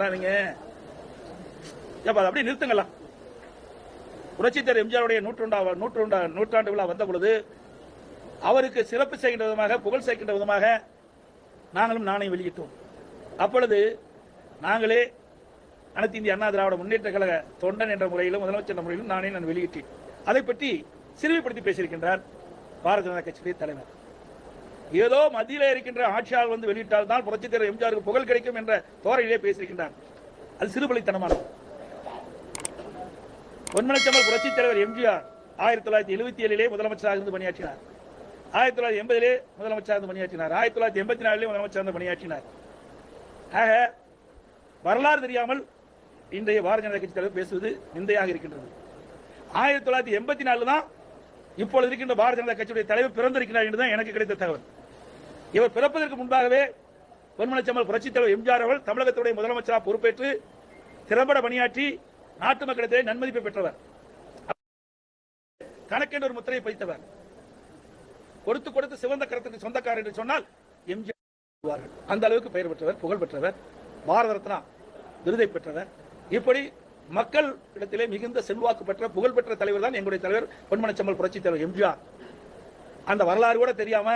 வரானுங்க. ஏப்பா அதை அப்படியே நிறுத்துங்களா புரட்சித்தர் எம்ஜிஆருடைய நூற்றுண்டா நூற்றாண்டா நூற்றாண்டு விழா வந்த பொழுது அவருக்கு சிறப்பு செய்கின்ற விதமாக புகழ் சேர்க்கின்ற விதமாக நாங்களும் நாணயம் வெளியிட்டோம். அப்பொழுது நாங்களே அனைத்து இந்திய அண்ணா திராவிட முன்னேற்ற கழக தொண்டன் என்ற முறையிலும் முதலமைச்சர் என்ற முறையிலும் நானே நான் வெளியிட்டேன். அதை பற்றி சிறுமைப்படுத்தி பேசியிருக்கின்றார் பாரதிய ஜனதா கட்சியுடைய தலைவர். ஏதோ மத்தியிலே இருக்கின்ற ஆட்சியாளர் வந்து வெளியிட்டால் தான் புரட்சி தலைவர் எம்ஜிஆருக்கு புகழ் கிடைக்கும் என்ற தோரையிலே பேசியிருக்கின்றார். அது சிறுபலித்தனமானது பொன்மனச்சம்பல் புரட்சி தலைவர் எம்ஜிஆர் ஆயிரத்தி தொள்ளாயிரத்தி எழுபத்தி ஏழிலே முதலமைச்சராக இருந்து பணியாற்றினார். ஆயிரத்தி தொள்ளாயிரத்தி எண்பதிலே முதலமைச்சராக இருந்து பணியாற்றினார். ஆயிரத்தி தொள்ளாயிரத்தி எண்பத்தி நாலிலே முதலமைச்சராக இருந்து பணியாற்றினார். ஆக வரலாறு தெரியாமல் இன்றைய பாரதிய ஜனதா கட்சி தலைவர் பேசுவது நிந்தையாக இருக்கின்றது. ஆயிரத்தி தொள்ளாயிரத்தி எண்பத்தி நாலு தான் இப்பொழுது இருக்கின்ற பாரதிய ஜனதா கட்சியுடைய தலைவர் பிறந்திருக்கிறார் என்றுதான் எனக்கு கிடைத்த தகவல். இவர் பிறப்பதற்கு முன்பாகவே பொன்மனச்சம்மல் புரட்சித் தலைவர் எம்ஜிஆர் அவர்கள் தமிழகத்துடைய முதலமைச்சராக பொறுப்பேற்று திறம்பட பணியாற்றி நாட்டு மக்களிடத்திலே நன்மதிப்பை பெற்றவர். கணக்கென்று ஒரு முத்திரையை பதித்தவர். கொடுத்து கொடுத்து சிவந்த கரத்துக்கு சொந்தக்காரர் என்று சொன்னால் எம்ஜிஆர் அந்த அளவுக்கு பெயர் பெற்றவர் புகழ் பெற்றவர் பாரத ரத்னா விருதை பெற்றவர். இப்படி மக்கள் இடத்திலே மிகுந்த செல்வாக்கு பெற்ற புகழ்பெற்ற தலைவர் தான் எங்களுடைய தலைவர் பொன்மனச்சம்மல் புரட்சித் தலைவர் எம்ஜிஆர். அந்த வரலாறு கூட தெரியாம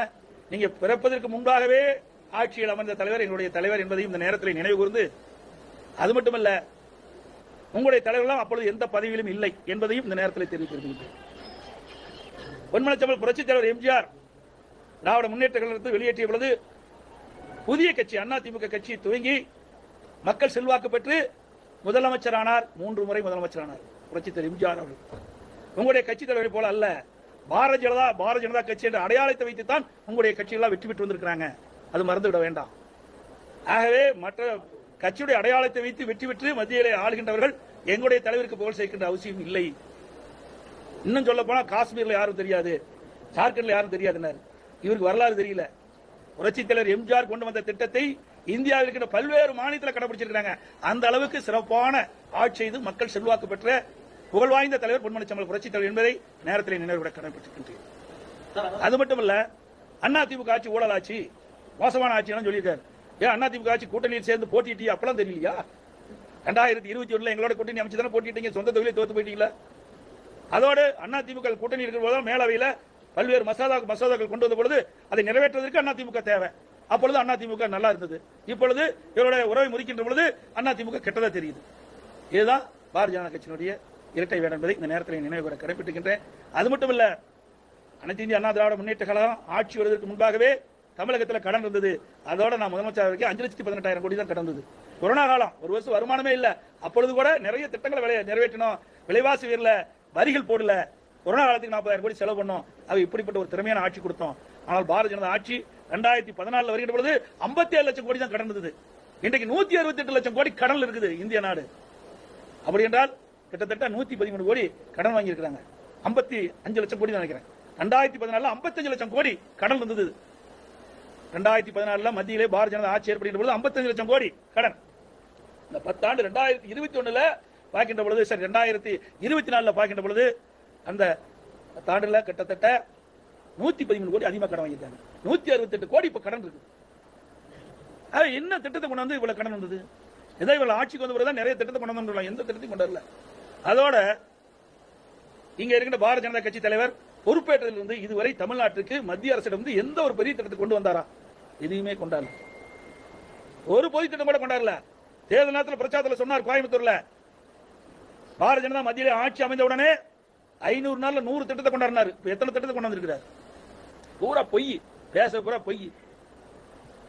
நீங்க பிறப்பதற்கு முன்பாகவே ஆட்சியில் அமர்ந்த தலைவர் எங்களுடைய தலைவர் என்பதையும் இந்த நேரத்தில் நினைவு கூர்ந்து அது மட்டுமல்ல உங்களுடைய தலைவர்களாம் அப்பொழுது எந்த பதவியிலும் இல்லை என்பதையும் இந்த நேரத்தில் தெரிவித்திருக்கிறேன் பொன்மனச்சம்பல் புரட்சித் தலைவர் எம்ஜிஆர் திராவிட முன்னேற்ற கழகத்தை வெளியேற்றிய பொழுது புதிய கட்சி அதிமுக கட்சி துவங்கி மக்கள் செல்வாக்கு பெற்று முதலமைச்சரானார் மூன்று முறை முதலமைச்சரானார் புரட்சித் தலைவர் எம்ஜிஆர் அவர்கள். உங்களுடைய கட்சி தலைவரை போல அல்ல பாரத ஜனதா பாரத ஜனதா கட்சி என்ற அடையாளத்தை வைத்துத்தான் உங்களுடைய கட்சியெல்லாம் வெற்றி பெற்று வந்திருக்கிறாங்க. அது மறந்துவிட வேண்டாம். ஆகவே மற்ற கட்சியுடைய அடையாளத்தை வைத்து வெற்றி பெற்று மத்தியிலே ஆளுகின்றவர்கள் எங்களுடைய தலைவருக்கு புகழ் சேர்க்கின்ற அவசியம் இல்லை. இன்னும் சொல்ல போனா காஷ்மீர்ல யாரும் தெரியாது. ஜார்க்கண்ட்ல யாரும் தெரியாதுனர் இவருக்கு வரலாறு தெரியல. புரட்சித் தலைவர் எம்ஜிஆர் கொண்டு வந்த திட்டத்தை இந்தியாவில் இருக்கின்ற பல்வேறு மாநிலத்தில் கடைபிடிச்சிருக்கிறாங்க. அந்த அளவுக்கு சிறப்பான ஆட்சி செய்து மக்கள் செல்வாக்கு பெற்ற புகழ் வாய்ந்த தலைவர் பொன்மனச்சம்பல் புரட்சித் தலைவர் என்பதை நேரத்தில் நினைவுட கடமைப்பட்டிருக்கின்றேன் அது மட்டுமல்ல அண்ணா திமுக ஆட்சி ஊழல் ஆட்சி மோசமான ஆட்சி சொல்லியிருக்காரு. ஏன் அண்ணா திமுக ஆட்சி கூட்டணியில் சேர்ந்து போட்டிட்டு அப்பெல்லாம் தெரியலையா? ரெண்டாயிரத்தி இருபத்தி ஒண்ணுல எங்களோட கூட்டணி அமைச்சு தானே போட்டிட்டீங்க சொந்த தொழிலை தோத்து போயிட்டீங்களா? அதோடு அண்ணா திமுக கூட்டணி இருக்கிற போது மேலவையில் பல்வேறு மசோதா மசோதாக்கள் கொண்டு வந்த பொழுது அதை நிறைவேற்றுவதற்கு அண்ணா திமுக தேவை. அப்பொழுது அண்ணா திமுக நல்லா இருந்தது. இப்பொழுது இவருடைய உறவை முறிக்கின்ற பொழுது அண்ணா திமுக கெட்டதா தெரியுது. இதுதான் பாரதிய ஜனதா கட்சியினுடைய இரட்டை வேடம் என்பதை இந்த நேரத்தில் நினைவு கூற கடைபிடிக்கின்றேன் அது மட்டும் இல்லை அனைத்து இந்திய அண்ணா திராவிட முன்னேற்ற கழகம் ஆட்சி வருவதற்கு முன்பாகவே தமிழகத்தில் கடன் இருந்தது. அதோட நான் முதலமைச்சர் அஞ்சு லட்சத்தி பதினெட்டாயிரம் கோடி தான் கடந்தது கொரோனா காலம் ஒரு வருஷம் வருமானமே இல்லை. அப்பொழுது கூட நிறைய திட்டங்களை விளை நிறைவேற்றணும் விலைவாசி உயர்ல வரிகள் போடல. கொரோனா காலத்துக்கு நாற்பதாயிரம் கோடி செலவு பண்ணோம். அது இப்படிப்பட்ட ஒரு திறமையான ஆட்சி கொடுத்தோம். ஆனால் பாரதிய ஜனதா ஆட்சி ரெண்டாயிரத்தி பதினாலில் வருகின்ற பொழுது ஐம்பத்தி ஏழு லட்சம் கோடி தான் கடன் இருந்தது. இன்றைக்கு நூத்தி அறுபத்தி எட்டு லட்சம் கோடி கடல் இருக்குது இந்திய நாடு. அப்படி என்றால் கிட்டத்தட்ட நூத்தி பதிமூணு கோடி கடன் வாங்கியிருக்கிறாங்க. ஐம்பத்தி அஞ்சு லட்சம் கோடி நினைக்கிறேன். ரெண்டாயிரத்தி பதினாலுல ஐம்பத்தஞ்சு லட்சம் கோடி கடன் இருந்தது. ரெண்டாயிரத்தி பதினாலுல மத்தியிலே பாரதிய ஜனதா ஆட்சி ஏற்படுகின்ற பொழுது ஐம்பத்தஞ்சு லட்சம் கோடி கடன். இந்த பத்தாண்டு ரெண்டாயிரத்தி இருபத்தி ஒண்ணுல பார்க்கின்ற பொழுது சரி ரெண்டாயிரத்தி இருபத்தி நாலுல பார்க்கின்ற பொழுது அந்த பத்தாண்டுல கிட்டத்தட்ட நூத்தி பதிமூணு கோடி அதிகமா கடன் வாங்கியிருக்காங்க. நூத்தி அறுபத்தெட்டு கோடி இப்ப கடன் இருக்கு. அது என்ன திட்டத்தை கொண்டு வந்து இவ்வளவு கடன் வந்தது? ஏதோ இவ்வளவு ஆட்சிக்கு வந்த பிறகு நிறைய திட்டத்தை கொண்டு வந்து எந்த திட்டத்தையும் கொண்டு வரல. அதோட இங்க இருக்கிற பாரதிய ஜனதா கட்சி தலைவர் பொறுப்பேற்றதிலிருந்து இதுவரை தமிழ்நாட்டுக்கு மத்திய அரசிடம் வந்து எந்த ஒரு பெரிய திட்டத்தை கொண்டு வந்தாரா? எதையுமே கொண்டாடல. ஒரு பொது திட்டம் கூட கொண்டாடல. தேர்தல் நேரத்தில் பிரச்சாரத்தில் சொன்னார் கோயம்புத்தூர்ல. பாரதிய ஜனதா மத்தியில் ஆட்சி அமைந்த உடனே ஐநூறு நாள்ல நூறு திட்டத்தை கொண்டாடினார். இப்ப எத்தனை திட்டத்தை கொண்டு வந்திருக்கிறார்? பூரா பொய். பேச பூரா பொய்.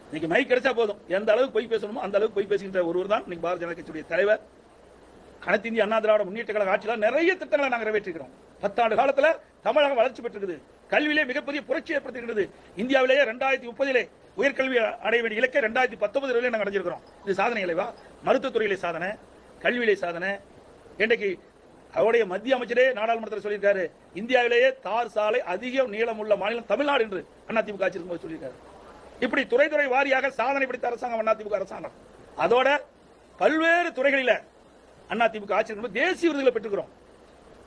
இன்னைக்கு மைக் கிடைச்சா போதும். எந்த அளவுக்கு பொய் பேசணுமோ அந்த அளவுக்கு பொய் பேசுகின்ற ஒருவர் தான் இன்னைக்கு பாரதிய ஜனதா கட்சியுடைய தலைவர். அனைத்து இந்திய அண்ணா திராவிட முன்னேற்ற கழக ஆட்சியில் நிறைய திட்டங்களை நாங்கள் நிறைவேற்றிருக்கிறோம். பத்தாண்டு காலத்தில் தமிழகம் வளர்ச்சி பெற்றிருக்குது. கல்வியிலே மிகப்பெரிய புரட்சி ஏற்படுத்திருக்கிறது இந்தியாவிலேயே ரெண்டாயிரத்தி முப்பதிலே உயர்கல்வி அடைய வேண்டிய இலக்கை ரெண்டாயிரத்தி பத்தொன்பது வரையிலே நாங்கள் அடைஞ்சிருக்கிறோம். இது சாதனை இல்லைவா? மருத்துவத்துறையிலே சாதனை கல்வியிலே சாதனை. இன்றைக்கு அவருடைய மத்திய அமைச்சரே நாடாளுமன்றத்தில் சொல்லியிருக்காரு. இந்தியாவிலேயே தார் சாலை அதிக நீளமுள்ள மாநிலம் தமிழ்நாடு என்று அதிமுக ஆட்சி இருக்கும்போது சொல்லியிருக்காரு. இப்படி துறை துறை வாரியாக சாதனை பிடித்த அரசாங்கம் அதிமுக அரசாங்கம். அதோட பல்வேறு துறைகளில் அதிமுக ஆட்சி இருக்கும்போது தேசிய விருதுகளை பெற்றுக்கிறோம்.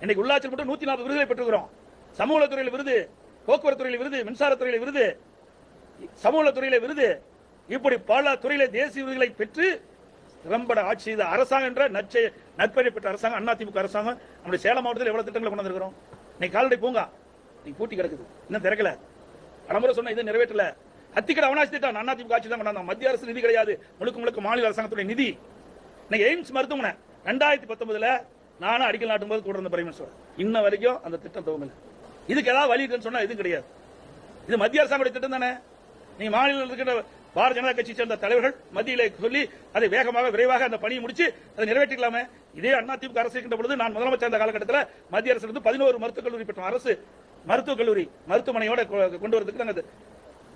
இன்னைக்கு உள்ளாட்சி மட்டும் நூத்தி நாற்பது விருதுகளை பெற்றுக்கிறோம். சமூகத்துறையில் விருது போக்குவரத்து துறையில் விருது மின்சாரத்துறையில் விருது சமூக விருது. இப்படி பல துறையில தேசிய விருதுகளை பெற்று திறம்பட ஆட்சி செய்த அரசாங்கம் என்ற நச்சை நற்பெயரை பெற்ற அரசாங்கம் அதிமுக அரசாங்கம் நம்முடைய சேலம் மாவட்டத்தில் எவ்வளவு திட்டங்களை கொண்டு வந்திருக்கிறோம் இன்னைக்கு கால்நடை பூங்கா நீ பூட்டி கிடக்குது. இன்னும் திறக்கல. பலமுறை சொன்ன இது நிறைவேற்றல. அத்திக்கடை அவனாசி திட்டம் அதிமுக ஆட்சி தான் கொண்டாந்தோம். மத்திய அரசு நிதி கிடையாது. முழுக்க முழுக்க மாநில அரசாங்கத்துடைய நிதி. இன்னைக்கு எய்ம்ஸ் மருத்துவமனை ரெண்டாயிரத்தி பத்தொன்பதுல நானும் அடிக்கல் நாட்டும் போது கூட இருந்த பிரைம் மினிஸ்டர் இன்ன வரைக்கும் அந்த திட்டம் துவங்கல. இதுக்கு ஏதாவது வழி இருக்குன்னு சொன்னா இதுவும் கிடையாது. இது மத்திய அரசாங்கத்துடைய திட்டம் தானே? நீங்க மாநிலத்தில் இருக்கிற பாரதிய ஜனதா கட்சி சேர்ந்த தலைவர்கள் மத்தியில சொல்லி அதை வேகமாக விரைவாக அந்த பணியை முடிச்சு அதை நிறைவேற்றிக்கலாமே? இதே அண்ணா திமுக அரசு இருக்கின்ற பொழுது நான் முதலமைச்சர் அந்த காலகட்டத்தில் மத்திய அரசு இருந்து பதினோரு மருத்துவக் கல்லூரி பெற்றோம் அரசு மருத்துவக் கல்லூரி மருத்துவமனையோட கொ- கொண்டு வரதுக்கு நாங்கள்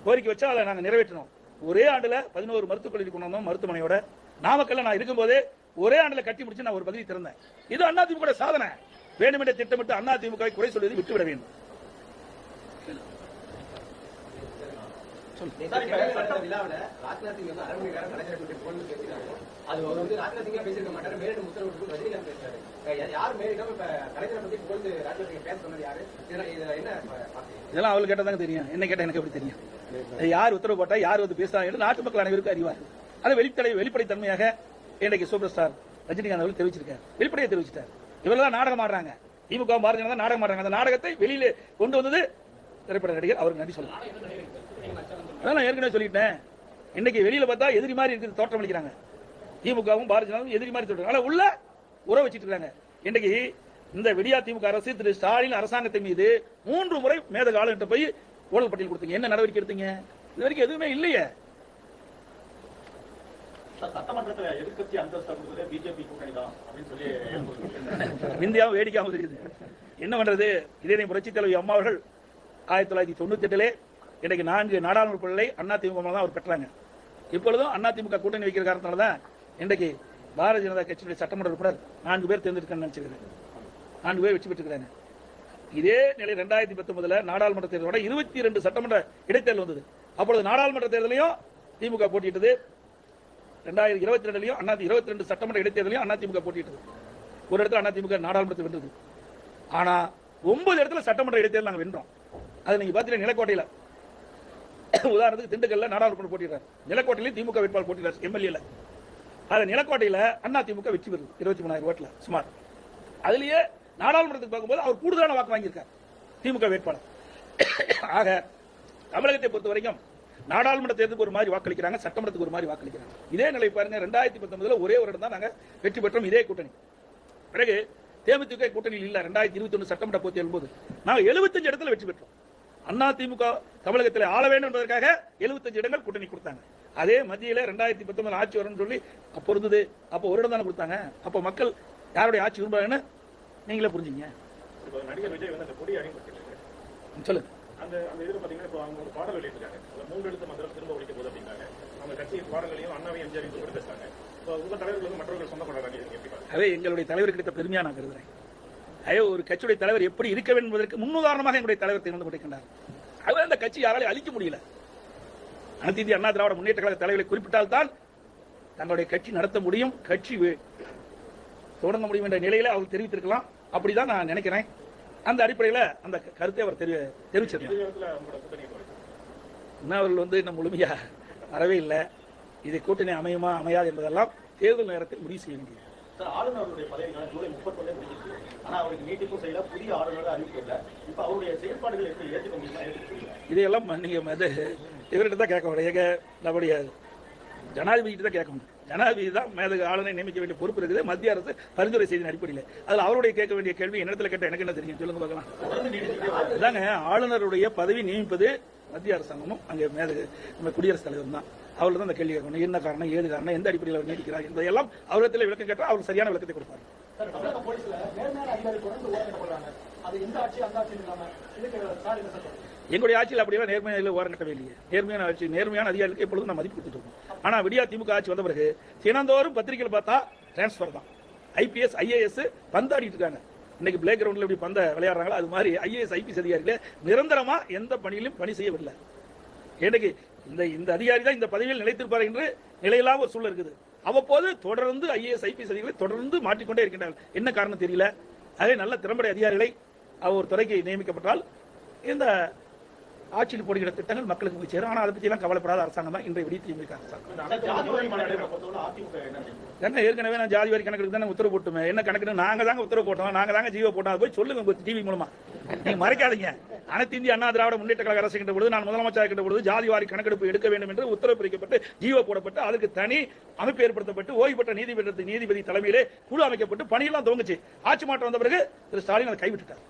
கோரிக்கை வச்சா அதை நாங்கள் நிறைவேற்றினோம் ஒரே ஆண்டுல பதினோரு மருத்துவக் கல்லூரி கொண்டு வந்தோம் மருத்துவமனையோட. நாமக்கல்ல நான் இருக்கும்போதே ஒரே ஆண்டுல கட்டி முடிச்சு நான் ஒரு பகுதி திறந்தேன். இது அதிமுக சாதனை. வேண்டுமென்றே திட்டமிட்டு அதிமுகவை குறை சொல்வதை விட்டுவிட வேண்டும். இதெல்லாம் அவளுக்கு கேட்டதாங்க தெரியும். என்ன கேட்டா எனக்கு எப்படி தெரியும்? யார் உத்தரவு போட்டா யார் வந்து பேசுறாங்க என்று நாட்டு மக்கள் அனைவருக்கும் அறிவார். அது வெளிப்படை வெளிப்படைத்தன்மையாக இன்றைக்கு சூப்பர் ஸ்டார் ரஜினிகாந்த் அவர்கள் தெரிவிச்சிருக்காரு. வெளிப்படையை தெரிவிச்சிட்டார். இவரெல்லாம் நாடகம் ஆடுறாங்க. திமுக பாரதிய ஜனதா நாடகம் ஆடுறாங்க. அந்த நாடகத்தை வெளியில கொண்டு வந்தது திரைப்பட நடிகர் அவருக்கு நன்றி சொல்லலாம் அதான் நான் ஏற்கனவே சொல்லிட்டேன். இன்னைக்கு வெளியில பார்த்தா எதிரி மாதிரி இருக்குது தோற்றம் அளிக்கிறாங்க. திமுகவும் பாரதிய ஜனதாவும் எதிரி மாதிரி தோற்றம் ஆனால் உள்ள உறவு வச்சுட்டு இருக்காங்க. இன்னைக்கு இந்த விடியா திமுக அரசு திரு ஸ்டாலின் அரசாங்கத்தின் மீது மூன்று முறை மேதக ஆளுகிட்ட போய் ஊழல் பட்டியல் கொடுத்தீங்க. என்ன நடவடிக்கை எடுத்தீங்க? இது வரைக்கும் எதுவுமே இல்லையே. இந்தியாவும் வேடிக்கையாகவும் இருக்குது என்ன பண்றது? இதே புரட்சி தலைவி அம்மா அவர்கள் ஆயிரத்தி தொள்ளாயிரத்தி தொண்ணூத்தி எட்டுல இன்னைக்கு நான்கு நாடாளுமன்ற பிள்ளை அண்ணா திமுக தான் அவர் பெற்றாங்க இப்பொழுதும் அண்ணா திமுக கூட்டணி வைக்கிற காரணத்தால தான் இன்றைக்கு பாரதிய ஜனதா கட்சியுடைய சட்டமன்ற உறுப்பினர் நான்கு பேர் தேர்ந்தெடுக்கணும்னு நினைச்சிருக்காங்க நான்கு பேர் வெற்றி பெற்றுக்கிறாங்க. இதே நிலை ரெண்டாயிரத்தி பத்தொன்பதுல நாடாளுமன்ற தேர்தலோட இருபத்தி ரெண்டு சட்டமன்ற இடைத்தேர்தல் வந்தது. அப்பொழுது நாடாளுமன்ற தேர்தலையும் திமுக போட்டிட்டது ரெண்டாயிரத்தி இருபத்தி ரெண்டுலையும் அண்ணா இருபத்தி ரெண்டு சட்டமன்ற இடைத்தேர்தலையும் அண்ணா திமுக போட்டியிட்டது. ஒரு இடத்துல அண்ணா திமுக நாடாளுமன்றத்தை வென்றது. ஆனா ஒன்பது இடத்துல சட்டமன்ற இடைத்தேர்தல் நாங்கள் வென்றோம். அது நீங்க பாத்தீங்கன்னா நிலக்கோட்டையில. உதாரணத்துக்கு திண்டுக்கல்ல நாடாளுமன்ற போட்டிடுறாரு. நிலக்கோட்டையில திமுக வேட்பாளர் போட்டிடுறாரு எம்எல்ஏல. அது நிலக்கோட்டையில அண்ணா திமுக வெற்றி பெறுது. இருபத்தி மூணாயிரம் ஓட்டுல சுமார். அதுலயே நாடாளுமன்றத்துக்கு பார்க்கும்போது அவர் கூடுதலான வாக்கு வாங்கியிருக்கார். திமுக வேட்பாளர். ஆக தமிழகத்தை பொறுத்த வரைக்கும் நாடாளுமன்ற தேர்தலுக்கு ஒரு மாதிரி வாக்களிக்கிறாங்க சட்டமன்றத்துக்கு ஒரு மாதிரி வாக்களிக்கிறாங்க. இதே நிலை பாருங்க ரெண்டாயிரத்தி பத்தொன்பதுல ஒரே ஒரு இடம் தான் நாங்க வெற்றி பெற்றோம் இதே கூட்டணி. பிறகு தேமுதிக கூட்டணியில் இல்லை ரெண்டாயிரத்தி இருபத்தி ஒன்று சட்டமன்ற போட்டி எழும்போது நாங்க எழுபத்தஞ்சு இடத்துல வெற்றி பெற்றோம். அண்ணா திமுக தமிழகத்தில் ஆள வேண்டும் என்பதற்காக எழுபத்தஞ்சு இடங்கள் கூட்டணி கொடுத்தாங்க. அதே மத்தியில ரெண்டாயிரத்தி பத்தொன்பது ஆட்சி வரும்னு சொல்லி அப்போ இருந்தது அப்போ ஒரு இடம் தானே கொடுத்தாங்க. அப்போ மக்கள் யாருடைய ஆட்சி விரும்புறாங்கன்னு நீங்களே புரிஞ்சுங்க. இப்போ நடிகர் விஜய் வந்து அந்த கொடி அணிபட்டு சொல்லுங்க. அந்த அந்த இதுல பாத்தீங்கன்னா இப்போ அவங்க ஒரு பாடல் வெளியிட்டிருக்காங்க. அந்த மூன்று எழுத்து மந்திரம் திரும்ப ஒழிக்க அப்படின்னாங்க. அவங்க கட்சி பாடல்களையும் அண்ணாவையும் எம்ஜிஆரையும் குறிப்பிட்டு பேசுறாங்க இப்போ உங்க தலைவர்கள் வந்து மற்றவர்கள் சொந்த பாருங்க அதே எங்களுடைய தலைவர் கிடைத்த பெருமையா நான் கருதுறேன். ஒரு கட்சியுடைய தலைவர் எப்படி இருக்க வேண்டும் என்பதற்கு முன்னுதாரணமாக எங்களுடைய தலைவர் திகழ்ந்து கொண்டிருக்கின்றார். அவர் அந்த கட்சி யாராலையும் அழிக்க முடியல. அனைத்து இந்திய அண்ணா திராவிட முன்னேற்ற கழக தலைவரை குறிப்பிட்டால்தான் தங்களுடைய கட்சி நடத்த முடியும். கட்சி தொடங்க முடியும் என்ற நிலையில அவர் தெரிவித்திருக்கலாம். அப்படிதான் நான் நினைக்கிறேன். அந்த அடிப்படையில அந்த கருத்தை அவர் தெரி குறைக்கும் இன்னும் அவர்கள் வந்து இன்னும் முழுமையா வரவே இல்லை. இது கூட்டணி அமையுமா அமையாது என்பதெல்லாம் தேர்தல் நேரத்தில் முடிவு செய்ய வேண்டியது. சார் ஆளுநருடைய பதவிக்கான ஜூலை முப்பத்தொன்னே முடிஞ்சிருக்கு ஆனா அவருக்கு நீட்டிப்பும் செய்யல புதிய ஆளுநரை அறிவிக்கல இப்ப அவருடைய செயல்பாடுகள் எப்படி ஏற்றுக்க முடியுமா ஏற்றுக்க முடியல இதையெல்லாம் நீங்க அது இவர்கிட்ட தான் கேட்க முடியும். எங்க நம்முடைய ஜனாதிபதி தான் கேட்க முடியும். ஜனாதிபதி தான் மேதக ஆளுநரை நியமிக்க வேண்டிய பொறுப்பு இருக்குது. மத்திய அரசு பரிந்துரை செய்தின் அடிப்படையில். அதில் அவருடைய கேட்க வேண்டிய கேள்வி என்னிடத்துல கேட்ட எனக்கு என்ன தெரியும்? சொல்லுங்க பார்க்கலாம். இதாங்க ஆளுநருடைய பதவி நியமிப்பது மத்திய அரசாங்கமும் அங்கே மேதக நம்ம குடியரசுத் தலைவர் தான். அவர்கள் தான் அந்த கேள்வி கேட்கணும். என்ன காரணம்? ஏது காரணம்? எந்த அடிப்படையில் அவர் நீடிக்கிறார்? என்பதையெல்லாம் அவரிடத்தில் விளக்கம் கேட்டால் அவர் சரியான விளக்கத்தை கொடுப்பார். சார் அது ஆட்சி அந்த ஆட்சி இல்லாம இதுக்கு சார் என்ன எங்களுடைய ஆட்சியில் அப்படியெல்லாம் நேர்மையான ஓரம் கட்டவே இல்லையே. நேர்மையான ஆட்சி நேர்மையான அதிகாரிகளுக்கு எப்பொழுதும் நான் மதிப்பு கொடுத்துட்டு இருக்கோம். விடியா திமுக ஆட்சி வந்த பிறகு தினந்தோறும் பத்திரிகையில் பார்த்தா டிரான்ஸ்ஃபர் தான். ஐபிஎஸ் ஐஏஎஸ் பந்தாடிட்டு இருக்காங்க. இன்னைக்கு பிளே கிரவுண்டில் இப்படி பந்த விளையாடுறாங்களோ? அது மாதிரி ஐஏஎஸ் ஐபிஎஸ் அதிகாரிகளே நிரந்தரமாக எந்த பணியிலும் பணி செய்யவில்லை. இன்னைக்கு இந்த இந்த அதிகாரி தான் இந்த பதவியில் நிலைத்திருப்பார் என்று நிலையில்லாம ஒரு சூழல் இருக்குது. அவ்வப்போது தொடர்ந்து ஐஏஎஸ் ஐபிஎஸ் அதிகாரிகளை தொடர்ந்து மாற்றிக்கொண்டே இருக்கின்றார்கள். என்ன காரணம் தெரியல? அதே நல்ல திறம்பட அதிகாரிகளை அவர் ஒரு துறைக்கு நியமிக்கப்பட்டால் இந்த ஆட்சியில் போடுகிற திட்டங்கள் மக்களுக்கு போய் சேரும். ஆனால் அதை பற்றியெல்லாம் கவலைப்படாத அரசாங்கம் தான் இன்றைய விடி திமுக அரசாங்கம் என்ன ஏற்கனவே நான் ஜாதி வாரி கணக்கு தானே உத்தரவு போட்டுமே. என்ன கணக்குன்னு நாங்க தாங்க உத்தரவு போட்டோம். நாங்க தாங்க ஜீவோ போட்டோம். போய் சொல்லுங்க உங்க டிவி மூலமா. நீங்க மறைக்காதீங்க. அனைத்து இந்திய அண்ணா திராவிட முன்னேற்ற கழக அரசு இருக்கின்ற பொழுது நான் முதலமைச்சர் இருக்கின்ற பொழுது ஜாதி வாரி கணக்கெடுப்பு எடுக்க வேண்டும் என்று உத்தரவு பிரிக்கப்பட்டு ஜீவோ போடப்பட்டு அதுக்கு தனி அமைப்பு ஏற்படுத்தப்பட்டு ஓய்வு பெற்ற நீதிபதி நீதிபதி தலைமையிலே குழு அமைக்கப்பட்டு பணியெல்லாம் துவங்குச்சு. ஆட்சி மாற்றம் வந்த பிறகு திரு ஸ்டாலின் அதை கைவிட்டுட்டார்.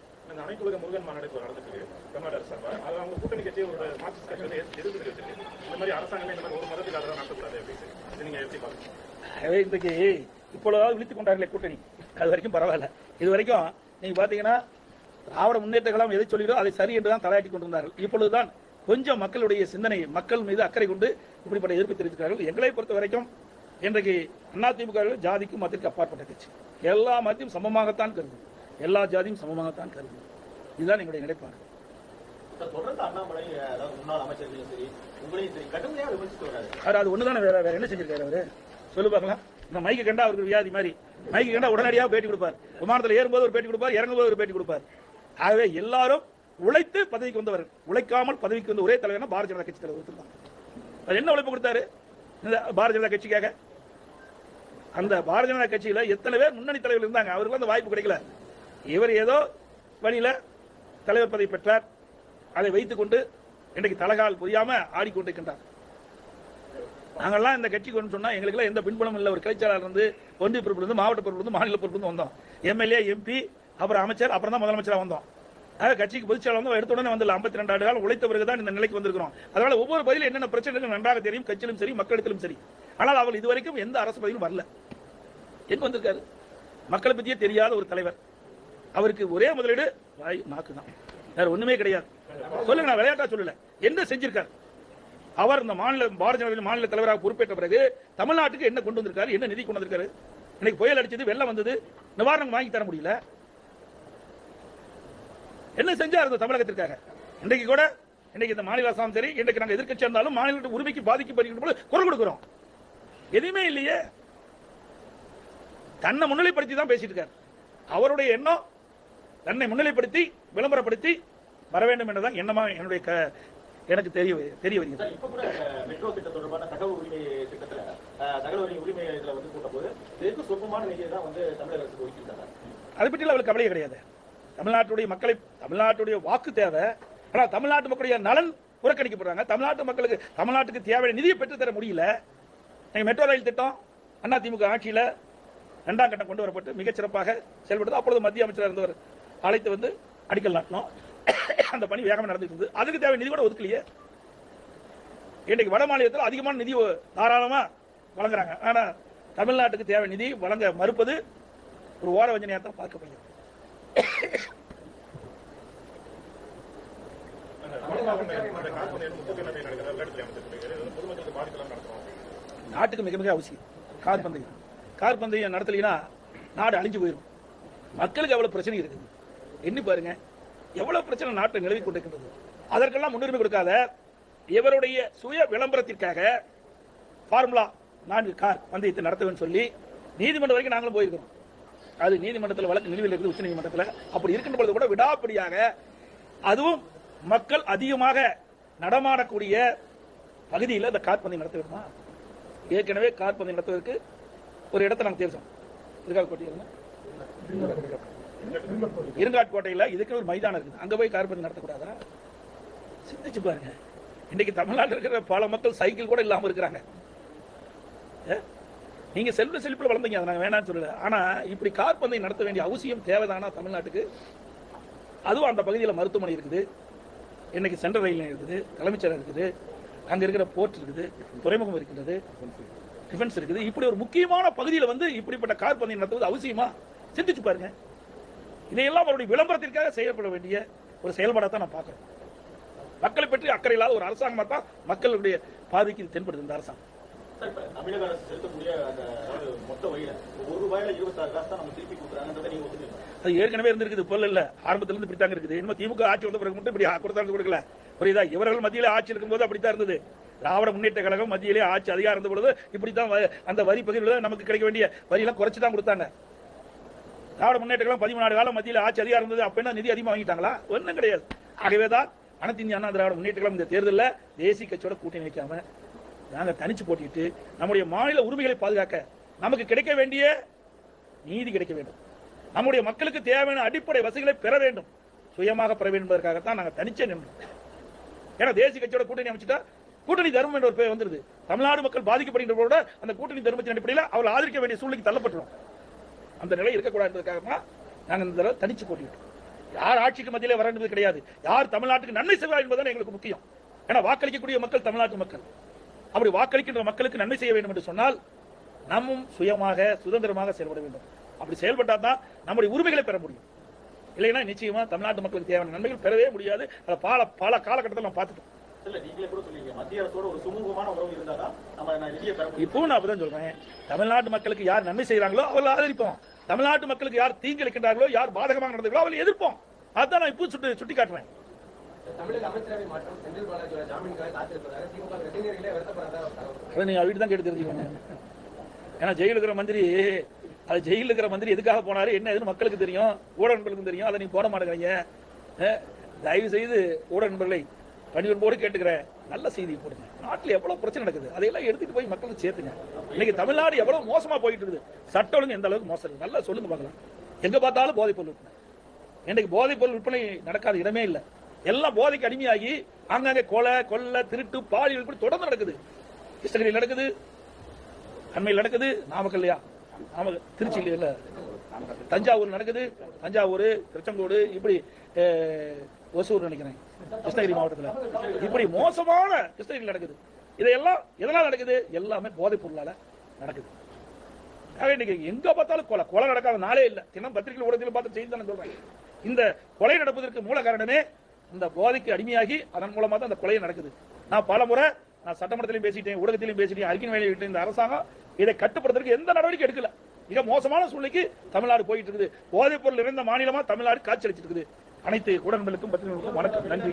அனைத்து முருகன் மாநாடு நடந்துட்டு தமிழ்நாடு அரசாங்கம் அது அவங்க கூட்டணி கட்சி ஒரு மார்க்சிஸ்ட் கட்சி வந்து எதிர்த்து வச்சிருக்கு இந்த மாதிரி அரசாங்கமே இந்த மாதிரி ஒரு மதத்துக்கு அதெல்லாம் நடத்தக்கூடாது அப்படின்னு நீங்க எப்படி பாருங்க இன்றைக்கு இப்பொழுதாவது விழித்துக் கொண்டார்களே கூட்டணி. அது வரைக்கும் பரவாயில்ல. இது வரைக்கும் நீங்க பாத்தீங்கன்னா திராவிட முன்னேற்ற கழகம் எதை சொல்லிடோ அதை சரி என்று தான் தலையாட்டி கொண்டிருந்தார்கள். இப்பொழுதுதான் கொஞ்சம் மக்களுடைய சிந்தனை மக்கள் மீது அக்கறை கொண்டு இப்படிப்பட்ட எதிர்ப்பு தெரிவித்திருக்கிறார்கள். எங்களை பொறுத்த வரைக்கும் இன்றைக்கு அதிமுக ஜாதிக்கும் மதத்திற்கு அப்பாற்பட்ட கட்சி. எல்லா மதத்தையும் சமமாகத்தான் கருதும். எல்லா ஜாதியும் சமமாகத்தான் கருதும். இதுதான் எங்களுடைய நிலைப்பாடு. அவர் அது ஒண்ணுதானே வேற வேற என்ன செஞ்சிருக்காரு அவரு? சொல்லு பார்க்கலாம். இந்த மைக்கு கண்டா அவருக்கு வியாதி மாதிரி. மைக்கு கண்டா உடனடியாக பேட்டி கொடுப்பார். விமானத்தில் ஏறும்போது ஒரு பேட்டி கொடுப்பார் இறங்கும்போது ஒரு பேட்டி கொடுப்பார். ஆகவே எல்லாரும் உழைத்து பதவிக்கு வந்தவர். உழைக்காமல் பதவிக்கு வந்த ஒரே தலைவர்னா பாரதிய ஜனதா கட்சி தலைவர் தான். அவர் என்ன உழைப்பு கொடுத்தாரு? இந்த பாரதிய ஜனதா கட்சிக்காக. அந்த பாரதிய ஜனதா கட்சியில எத்தனை பேர் முன்னணி தலைவர் இருந்தாங்க? அவருக்கு அந்த வாய்ப்பு கிடைக்கல. இவர் ஏதோ வழியில தலைவர் பதவி பெற்றார். அதை வைத்துக்கொண்டு இன்றைக்கு தலகால் புரியாம ஆடிக்கொண்டிருக்கின்றார். நாங்கெல்லாம் இந்த கட்சிக்கு வந்து சொன்னா எங்களுக்குலாம் எந்த பின்புலம் இல்லை. ஒரு கிளைச்சாளர் இருந்து ஒன்றிய பொறுப்புல இருந்து மாவட்ட பொறுப்புல இருந்து மாநில பொறுப்புல இருந்து வந்தோம். எம்எல்ஏ எம்பி அப்புறம் அமைச்சர் அப்புறம் தான் முதலமைச்சராக வந்தோம். அதாவது கட்சிக்கு பொதுச்செயலாளர் வந்து எடுத்த உடனே வந்து ஐம்பத்தி ரெண்டு ஆண்டு காலம் உழைத்த பிறகு தான் இந்த நிலைக்கு வந்திருக்கிறோம். அதனால ஒவ்வொரு பதிலும் என்னென்ன பிரச்சனைகள் நன்றாக தெரியும் கட்சியிலும் சரி மக்களிடத்திலும் சரி. ஆனால் அவர் இதுவரைக்கும் எந்த அரசு பதிலும் வரல. எங்க வந்திருக்காரு? மக்களை பத்தியே தெரியாத ஒரு தலைவர். அவருக்கு ஒரே முதலீடு வாய் நாக்கு தான் வேற ஒண்ணுமே கிடையாது. சொல்லுங்க நான் விளையாட்டா சொல்லல. என்ன செஞ்சிருக்காரு? அவர் இந்த மாநில பாரதிய ஜனதா மாநில தலைவராக பொறுப்பேற்ற பிறகு தமிழ்நாட்டுக்கு என்ன கொண்டு வந்திருக்காரு? என்ன நிதி கொண்டு வந்திருக்காரு? இன்னைக்கு புயல் அடிச்சது வெள்ளம் வந்தது நிவாரணம் வாங்கி தர முடியல. என்ன செஞ்சார் இந்த தமிழகத்திற்காக? இன்றைக்கு கூட இன்னைக்கு இந்த மாநில அரசாங்கம் சரி இன்றைக்கு நாங்கள் எதிர்க்கட்சி இருந்தாலும் மாநில உரிமைக்கு பாதிக்கப்படுகின்ற போது குரல் கொடுக்கிறோம். எதுவுமே இல்லையே. தன்னை முன்னிலைப்படுத்தி தான் பேசிட்டு இருக்காரு. அவருடைய எண்ணம் தன்னை முன்னிலைப்படுத்தி விளம்பரப்படுத்தி வர வேண்டும் என்றுதான் எண்ணமா என்னுடைய எனக்கு தெரிய தெரிய வருகிறது. இப்ப கூட மெட்ரோ திட்டம் தொடர்பான தகவல் உரிமை திட்டத்துல தகவல் உரிமை இதுல வந்து கூட்டும் போது இதற்கு சொற்பமான நிதியை தான் வந்து தமிழக அரசு ஒதுக்கிட்டாங்க அதை பற்றி அவளுக்கு கவலையே கிடையாது. தமிழ்நாட்டுடைய மக்களை தமிழ்நாட்டுடைய வாக்கு தேவை. ஆனால் தமிழ்நாட்டு மக்களுடைய நலன் புறக்கணிக்கப்படுறாங்க. தமிழ்நாட்டு மக்களுக்கு தமிழ்நாட்டுக்கு தேவையான நிதியை பெற்று தர முடியல. நீங்க மெட்ரோ ரயில் திட்டம் அண்ணா திமுக ஆட்சியில இரண்டாம் கட்டம் கொண்டு வரப்பட்டு மிகச் சிறப்பாக செயல்படுது அப்பொழுது மத்திய அமைச்சராக இருந்தவர் அழைத்து வந்து அடிக்கல் நாட்டினோம் அந்த பணி வேகமாக நடந்துட்டு இருந்தது அதுக்கு தேவை நிதி கூட ஒதுக்கலையே. இன்றைக்கு வட மாநிலத்தில் அதிகமான நிதி தாராளமாக வழங்குறாங்க. ஆனால் தமிழ்நாட்டுக்கு தேவை நிதி வழங்க மறுப்பது ஒரு ஓர வஞ்சனையாக தான் பார்க்கப்படுகிறது. முடியும் நாட்டுக்கு மிக மிக அவசியம். கார் பந்தயம். கார் பந்தயம் நடத்தலைன்னா நாடு அழிஞ்சு போயிடும் மக்களுக்கு எவ்வளவு பிரச்சனை இருக்குது? எண்ணி பாருங்க. எவ்வளவு பிரச்சனை நாட்டில் நிலவி கொண்டிருக்கிறது அதற்கெல்லாம் முன்னுரிமை கொடுக்காத இவருடைய சுய விளம்பரத்திற்காக ஃபார்முலா நான்கு கார் பந்தயத்தை நடத்துவேன்னு சொல்லி நீதிமன்றம் வரைக்கும் நாங்களும் போயிருக்கிறோம். அது நீதிமன்றத்தில் வழக்கு நிலுவையில் இருக்குது உச்ச நீதிமன்றத்தில். அப்படி இருக்கின்ற பொழுது கூட விடாப்படியாக அதுவும் மக்கள் அதிகமாக நடமாடக்கூடிய பகுதியில் இந்த கார் பந்தயம் நடத்த வேண்டுமா? ஏற்கனவே கார் பந்தயம் நடத்துவதற்கு ஒரு இடத்தை நாங்கள் தேர்ந்தோம் இருக்காக்கோட்டை இருங்காட்கோட்டையில் இதுக்கு ஒரு மைதானம் இருக்குது. அங்கே போய் கார் பந்தயம் நடத்தக்கூடாதா? சிந்திச்சு பாருங்க. இன்னைக்கு தமிழ்நாட்டில் இருக்கிற பல மக்கள் சைக்கிள் கூட இல்லாமல் இருக்கிறாங்க. நீங்கள் நீங்க செல்வ செழிப்பில் வளர்ந்தீங்க அதை நாங்கள் வேணாம்னு சொல்லல. ஆனால் இப்படி கார் பந்தயம் நடத்த வேண்டிய அவசியம் தேவைதானா தமிழ்நாட்டுக்கு? அதுவும் அந்த பகுதியில் மருத்துவமனை இருக்குது. இன்னைக்கு சென்ட்ரல் ரயில் இருக்குது தலைமைச்சரம் இருக்குது. அங்கே இருக்கிற போர்ட் இருக்குது துறைமுகம் இருக்கிறது டிஃபென்ஸ் இருக்குது. இப்படி ஒரு முக்கியமான பகுதியில் வந்து இப்படிப்பட்ட கார் பந்தயம் நடத்துவது அவசியமா? சிந்திச்சு பாருங்க. இதையெல்லாம் அவருடைய விளம்பரத்திற்காக செய்யப்பட வேண்டிய ஒரு செயல்பாடாக தான் நான் பார்க்கிறேன். மக்களை பற்றி அக்கறை இல்லாத ஒரு அரசாங்கமா தான் மக்களுடைய பாதிக்கு இது தென்படுது இந்த அரசாங்கம். சார் இப்ப தமிழக அரசு செலுத்தக்கூடிய அந்த அதாவது மொத்த வழியில ஒரு ரூபாயில இருபத்தாறு காசு தான் நம்ம திருப்பி கொடுக்குறாங்கன்றதை நீங்க ஒத்துக்கிறீங்க அது ஏற்கனவே இருந்திருக்குது இப்போ இல்ல. ஆரம்பத்துல இருந்து இப்படித்தாங்க இருக்குது. இன்னும் திமுக ஆட்சி வந்த பிறகு மட்டும் இப்படி கொடுத்தாங்க கொடுக்கல. புரியுதா? இவர்கள் மத்தியிலே ஆட்சி இருக்கும்போது அப்படித்தான் இருந்தது. திராவிட முன்னேற்ற கழகம் மத்தியிலே ஆட்சி அதிகாரம் இருந்த பொழுது இப்படித்தான் அந்த வரி பகிர்வில் நமக்கு கிடைக்க வேண்டிய வரியெல்லாம் குறைச்சு தான் கொடுத்தாங்க. திராவிட முன்னேற்ற கழகம் பதிமூணு காலம் மத்தியில் ஆட்சி அதிகாரம் இருந்தது. அப்ப என்ன நிதி அதிகமாக வாங்கிட்டாங்களா? ஒன்றும் கிடையாது. ஆகவே தான் அனைத்து இந்திய அண்ணா திராவிட முன்னேற்ற கழகம் இந்த தேர்தலில் தேசிய கட்சியோட கூட்டணி வைக்காம நாங்கள் தனிச்சு போட்டிட்டு நம்முடைய மாநில உரிமைகளை பாதுகாக்க நமக்கு கிடைக்க வேண்டிய நீதி கிடைக்க வேண்டும். நம்முடைய மக்களுக்கு தேவையான அடிப்படை வசதிகளை பெற வேண்டும். சுயமாக பெற வேண்டும் என்பதற்காகத்தான் நாங்கள் தனிச்சே நின்றோம். ஏன்னா தேசிய கட்சியோட கூட்டணி அமைச்சுட்டா கூட்டணி தர்மம் என்ற ஒரு பேர் வந்துருது. தமிழ்நாடு மக்கள் பாதிக்கப்படுகின்ற அந்த கூட்டணி தர்மத்தின் அடிப்படையில் அவர்கள் ஆதரிக்க வேண்டிய சூழ்நிலைக்கு தள்ளப்பட்டுரும் அந்த நிலை இருக்கக்கூடாது என்பதற்காக தான் நாங்கள் இந்த தடவை தனிச்சு போட்டிட்டோம் யார் ஆட்சிக்கு மத்தியிலே வர என்பது கிடையாது. யார் தமிழ்நாட்டுக்கு நன்மை செய்வார் என்பதுதான் எங்களுக்கு முக்கியம். ஏன்னா வாக்களிக்கக்கூடிய மக்கள் தமிழ்நாட்டு மக்கள். அப்படி வாக்களிக்கின்ற மக்களுக்கு நன்மை செய்ய வேண்டும் என்று சொன்னால் நம்மும் சுயமாக சுதந்திரமாக செயல்பட வேண்டும். அப்படி செயல்பட்டால் தான் நம்முடைய உரிமைகளை பெற முடியும். இல்லைன்னா நிச்சயமா தமிழ்நாட்டு மக்களுக்கு தேவையான நன்மைகள் பெறவே முடியாது. அதை பல பல காலகட்டத்தில் நம்ம பார்த்துட்டோம். இப்பவும் நான் அப்படிதான் சொல்றேன். தமிழ்நாட்டு மக்களுக்கு யார் நன்மை செய்யறாங்களோ அவர்களை ஆதரிப்போம். தமிழ்நாட்டு மக்களுக்கு யார் தீங்கு இழைக்கின்றார்களோ யார் பாதகமாக நடந்தார்களோ அவர்களை எதிர்ப்போம். அதான் நான் இப்போ சுட்டி சுட்டி காட்டுறேன். அதை நீங்க வீட்டு தான் கேட்டு தெரிஞ்சுக்கோங்க. ஏன்னா ஜெயிலில் இருக்கிற மந்திரி அது ஜெயிலில் இருக்கிற மந்திரி எதுக்காக போனாரு என்ன ஏதுன்னு மக்களுக்கு தெரியும் ஊடக நண்பர்களுக்கும் தெரியும். அதை நீங்க போட மாட்டேங்கிறீங்க. தயவு செய்து ஊடக நண்பர்களை பணிவன்போடு கேட்டுக்கிறேன். நல்ல செய்தி போடுங்க. நாட்டில் எவ்வளவு பிரச்சனை நடக்குது? அதையெல்லாம் எடுத்துட்டு போய் மக்களை சேர்த்துங்க. இன்னைக்கு தமிழ்நாடு எவ்வளவு மோசமா போயிட்டு இருக்குது? சட்ட ஒழுங்கு எந்த அளவுக்கு மோசம்? நல்லா சொல்லுங்க பார்க்கலாம். எங்க பார்த்தாலும் போதைப் பொருள் விற்பனை. இன்னைக்கு போதைப் பொருள் விற்பனை நடக்காத இடமே இல்லை. எல்லாம் போதைக்கு அடிமையாகி அங்கங்கே கொலை கொள்ளை திருட்டு பாலியல் இப்படி தொடர்ந்து நடக்குது. கிருஷ்ணகிரியில் நடக்குது. அண்மையில் நடக்குது. நாமக்கல்லையா நாம திருச்சியில் இல்லை. தஞ்சாவூர் நடக்குது. தஞ்சாவூர் திருச்செங்கோடு இப்படி ஒசூர் நினைக்கிறேன். கிருஷ்ணகிரி மாவட்டத்தில். இப்படி மோசமான கிருஷ்ணகிரி நடக்குது. இதெல்லாம் எதனால் நடக்குது? எல்லாமே போதைப் பொருளால நடக்குது. இன்னைக்கு எங்க பார்த்தாலும் கொலை கொலை நடக்காத நாளே இல்லை. தினம் பத்திரிகை ஊடகத்தில் பார்த்து செய்தி தானே சொல்றேன் இந்த கொலை நடப்பதற்கு மூல காரணமே இந்த போதைக்கு அடிமையாகி அதன் மூலமா தான் அந்த கொலை நடக்குது. நான் பல முறை நான் சட்டமன்றத்திலையும் பேசிட்டேன் ஊடகத்திலையும் பேசிட்டேன் அறிக்கை வேலை இந்த அரசாங்கம் இதை கட்டுப்படுத்துறதுக்கு எந்த நடவடிக்கை எடுக்கல. மிக மோசமான சூழ்நிலைக்கு தமிழ்நாடு போயிட்டு இருக்குது. போதைப் பொருள் நிறைந்த மாநிலமா தமிழ்நாடு காட்சி அளிச்சிட்டு இருக்குது. அனைத்து ஊடகங்களுக்கும் பத்திரிகைகளுக்கும் வணக்கம். நன்றி.